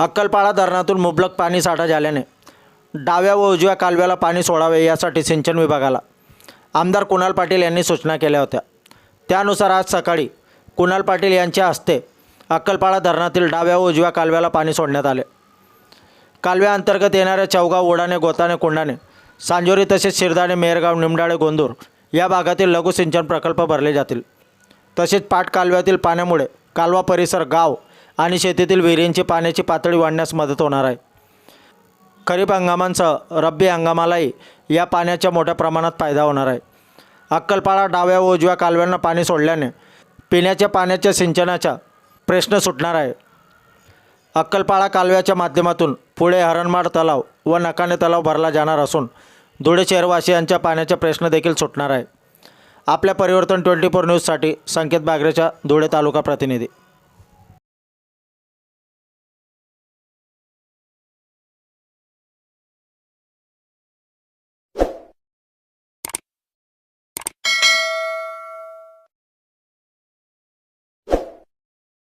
अक्कलपाळा धरणातून मुबलक पाणी साठा झाल्याने डाव्या व उजव्या कालव्याला पाणी सोडावे यासाठी सिंचन विभागाला आमदार कुणाल पाटील यांनी सूचना केल्या होत्या. त्यानुसार आज सकाळी कुणाल पाटील यांच्या हस्ते अक्कलपाळा धरणातील डाव्या व उजव्या कालव्याला पाणी सोडण्यात आले. कालव्याअंतर्गत येणाऱ्या चौगाव ओढाणे गोताणे कोंडाणे सांजोरी तसेच शिरदाणे मेरगाव निमडाळे गोंदूर या भागातील लघुसिंचन प्रकल्प भरले जातील. तसेच पाट कालव्यातील पाण्यामुळे कालवा परिसर गाव आणि शेतीतील विहिरींची पाण्याची पातळी वाढण्यास मदत होणार आहे. खरीप हंगामांसह रब्बी हंगामालाही या पाण्याच्या मोठ्या प्रमाणात फायदा होणार आहे. अक्कलपाडा डाव्या व उजव्या कालव्यांना पाणी सोडल्याने पिण्याच्या पाण्याच्या सिंचनाचा प्रश्न सुटणार आहे. अक्कलपाडा कालव्याच्या माध्यमातून पुढे हरणमाड तलाव व नकाने तलाव भरला जाणार असून धुळे शहरवासियांच्या पाण्याचा प्रश्न देखील सुटणार आहे. आपल्या परिवर्तन ट्वेंटी फोर न्यूजसाठी संकेत बागरेचा धुळे तालुका प्रतिनिधी.